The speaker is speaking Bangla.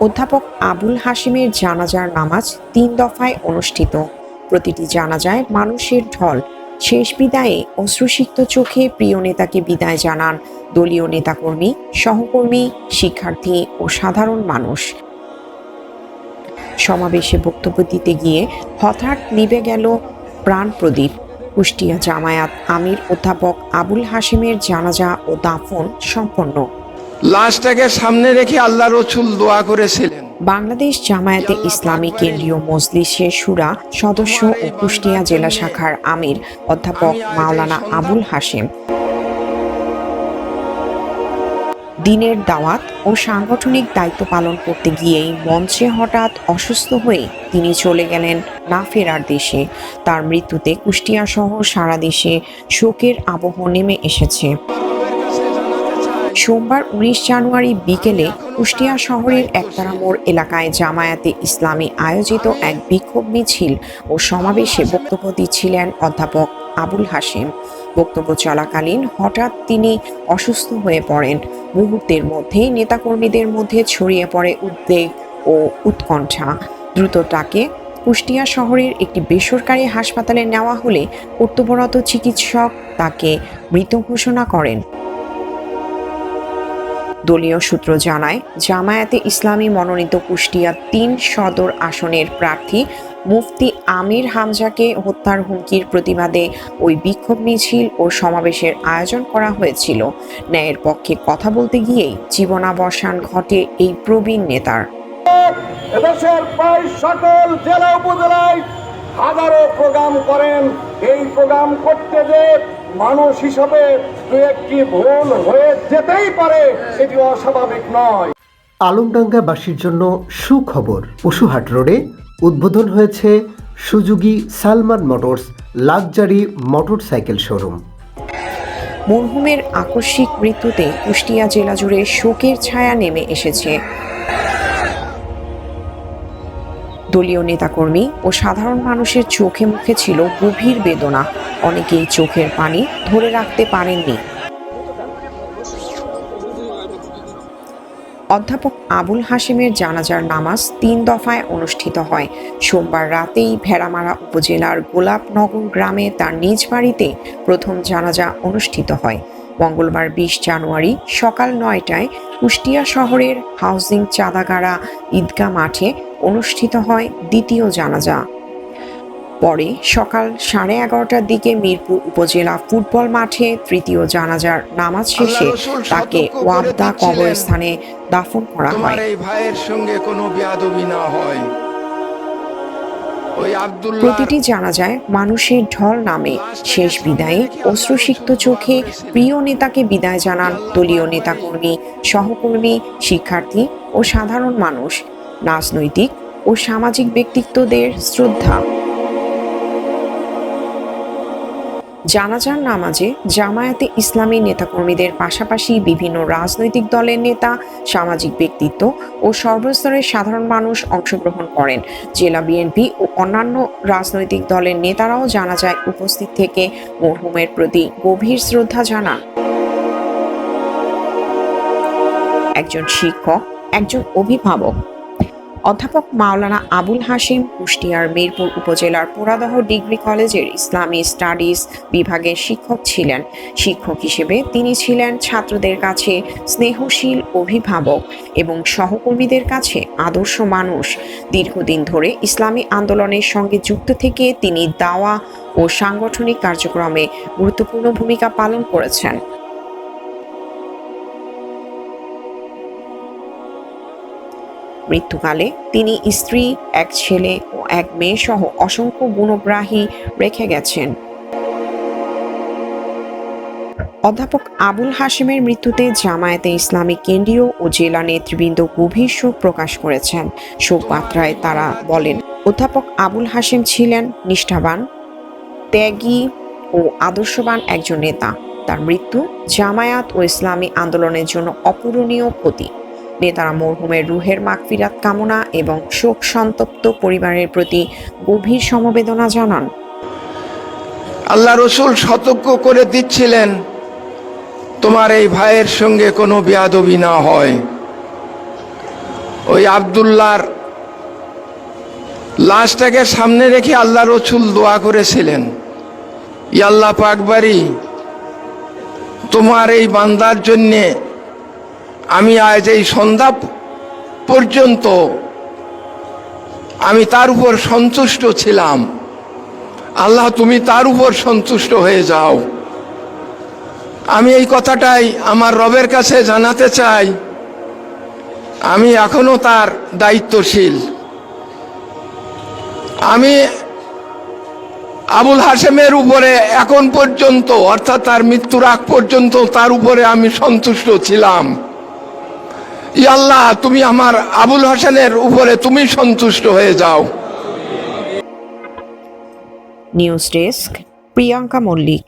অধ্যাপক আবুল হাশিমের জানাজার নামাজ তিন দফায় অনুষ্ঠিত। প্রতিটি জানাজায় মানুষের ঢল। শেষ বিদায়ে অশ্রুসিক্ত চোখে প্রিয় নেতাকে বিদায় জানান দলীয় নেতাকর্মী, সহকর্মী, শিক্ষার্থী ও সাধারণ মানুষ। সমাবেশে বক্তব্য দিতে গিয়ে হঠাৎ নিভে গেল প্রাণ প্রদীপ। কুষ্টিয়া জামায়াত আমির অধ্যাপক আবুল হাশিমের জানাজা ও দাফন সম্পন্ন। লাশটাকে সামনে রেখে আল্লাহ রসুল দোয়া করেছিলেন। বাংলাদেশ জামায়াতে ইসলামী কেন্দ্রীয় মজলিসের সুরা সদস্য ও কুষ্টিয়া জেলা শাখার আমির অধ্যাপক মাওলানা আবুল হাশেম। দিনের দাওয়াত ও সাংগঠনিক দায়িত্ব পালন করতে গিয়েই মঞ্চে হঠাৎ অসুস্থ হয়ে তিনি চলে গেলেন না ফেরার দেশে। তার মৃত্যুতে কুষ্টিয়া সহ সারা দেশে শোকের আবহ নেমে এসেছে। সোমবার উনিশ জানুয়ারি বিকেলে কুষ্টিয়া শহরের একতারা মোড় এলাকায় জামায়াতে ইসলামী আয়োজিত এক বিক্ষোভ মিছিল ও সমাবেশে বক্তব্য দিচ্ছিলেন অধ্যাপক আবুল হাশেম। বক্তব্য চলাকালীন হঠাৎ তিনি অসুস্থ হয়ে পড়েন। মুহূর্তের মধ্যেই নেতাকর্মীদের মধ্যে ছড়িয়ে পড়ে উদ্বেগ ও উৎকণ্ঠা। দ্রুত তাকে কুষ্টিয়া শহরের একটি বেসরকারি হাসপাতালে নেওয়া হলে কর্তব্যরত চিকিৎসক তাকে মৃত ঘোষণা করেন। দলীয় সূত্র জানায়, জামায়াতে ইসলামী মনোনীত কুষ্টিয়া তিন সদর আসনের প্রার্থী মুফতি আমির হামজাকে হত্যার হুমকির প্রতিবাদে ওই বিক্ষোভ মিছিল ও সমাবেশের আয়োজন করা হয়েছিল। ন্যায়ের পক্ষে কথা বলতে গিয়েই জীবনাবসান ঘটে এই প্রবীণ নেতার। এদেশের প্রায় সকল জেলা উপজেলায় হাজারো প্রোগ্রাম করেন এই প্রোগ্রাম করতে যে মানুষ হিসাবে দু একটি ভুল হয়ে যেতেই পারে এটি অস্বাভাবিক নয়। আলমডাঙ্গাবাসীর জন্য সুখবর। পশুহাট রোডে উদ্বোধন হয়েছে Suzuki Salman motors luxury motorcycle showroom. মরহুমের আকস্মিক মৃত্যুতে কুষ্টিয়া জেলা জুড়ে শোকের ছায়া নেমে এসেছে। দলীয় নেতাকর্মী ও সাধারণ মানুষের চোখে মুখে ছিল গভীর বেদনা। অনেকেই চোখের পানি ধরে রাখতে পারেননি। অধ্যাপক আবুল হাশিমের জানাজার নামাজ তিন দফায় অনুষ্ঠিত হয়। সোমবার রাতেই ভেড়ামারা উপজেলার গোলাপনগর গ্রামে তার নিজ বাড়িতে প্রথম জানাজা অনুষ্ঠিত হয়। মঙ্গলবার বিশ জানুয়ারি সকাল নয়টায় কুষ্টিয়া শহরের হাউজিং চাঁদাগাড়া ঈদগাহ মাঠে অনুষ্ঠিত হয় দ্বিতীয় জানাজা। পরে সকাল সাড়ে এগারোটার দিকে মিরপুর উপজেলা ফুটবল মাঠে তৃতীয় জানাজার নামাজ শেষে তাকে ওয়াবদা কবরস্থানে দাফন করা হয়। ভাইয়ের সঙ্গে কোনো বিয়াদবি না হয়। ওই জানা যায় মানুষের ঢল নামে শেষ বিদায়ে অশ্রুসিক্ত চোখে প্রিয় নেতাকে বিদায় জানান দলীয় নেতাকর্মী, সহকর্মী, শিক্ষার্থী ও সাধারণ মানুষ। রাজনৈতিক ও সামাজিক ব্যক্তিত্বদের শ্রদ্ধা। জানাজার নামাজে জামায়াতে ইসলামী নেতাকর্মীদের পাশাপাশি বিভিন্ন রাজনৈতিক দলের নেতা, সামাজিক ব্যক্তিত্ব ও সর্বস্তরের সাধারণ মানুষ অংশগ্রহণ করেন। জেলা বিএনপি ও অন্যান্য রাজনৈতিক দলের নেতারাও জানাজায় উপস্থিত থেকে মরহুমের প্রতি গভীর শ্রদ্ধা জানান। একজন শিক্ষক, একজন অভিভাবক। অধ্যাপক মাওলানা আবুল হাশিম, কুষ্টিয়ার মিরপুর উপজেলার পোড়াদহ ডিগ্রি কলেজের ইসলামী স্টাডিজ বিভাগের শিক্ষক ছিলেন। শিক্ষক হিসেবে তিনি ছিলেন ছাত্রদের কাছে স্নেহশীল অভিভাবক এবং সহকর্মীদের কাছে আদর্শ মানুষ। দীর্ঘদিন ধরে ইসলামী আন্দোলনের সঙ্গে যুক্ত থেকে তিনি দাওয়া ও সাংগঠনিক কার্যক্রমে গুরুত্বপূর্ণ ভূমিকা পালন করেছেন। মৃত্যুকালে তিনি স্ত্রী, এক ছেলে ও এক মেয়ে সহ অসংখ্য গুণগ্রাহী রেখে গেছেন। অধ্যাপক আবুল হাশিমের মৃত্যুতে জামায়াতে ইসলামী কেন্দ্রীয় ও জেলা নেতৃবৃন্দ গভীর শোক প্রকাশ করেছেন। শোক বার্তায় তারা বলেন, অধ্যাপক আবুল হাশিম ছিলেন নিষ্ঠাবান, ত্যাগী ও আদর্শবান একজন নেতা। তার মৃত্যু জামায়াত ও ইসলামী আন্দোলনের জন্য অপূরণীয় ক্ষতি। নেতারা মরহুমের রুহের মাগফিরাত কামনা এবং শোক সন্তপ্ত পরিবারের প্রতি গভীর সমবেদনা জানান। আল্লাহ রসুল সতর্ক করে দিচ্ছিলেন, তোমার এই ভাইয়ের সঙ্গে কোনো বেয়াদবি না হয়। ওই আবদুল্লার লাশটাকে সামনে রেখে আল্লাহ রসুল দোয়া করেছিলেন ইয়াল্লাহ পাকবারি তোমার এই বান্দার জন্যে আমি আজ এই সন্ধ্যা পর্যন্ত আমি তার উপর সন্তুষ্ট ছিলাম। আল্লাহ, তুমি তার উপর সন্তুষ্ট হয়ে যাও। আমি এই কথাটাই আমার রবের কাছে জানাতে চাই। আমি এখনও তার দায়িত্বশীল। আমি আবুল হাসেমের উপরে এখন পর্যন্ত, অর্থাৎ তার মৃত্যুর আগ পর্যন্ত তার উপরে আমি সন্তুষ্ট ছিলাম। আল্লাহ তুমি আমার আবুল হাসানের উপরে তুমি সন্তুষ্ট হয়ে যাও। News desk Priyanka Mallick.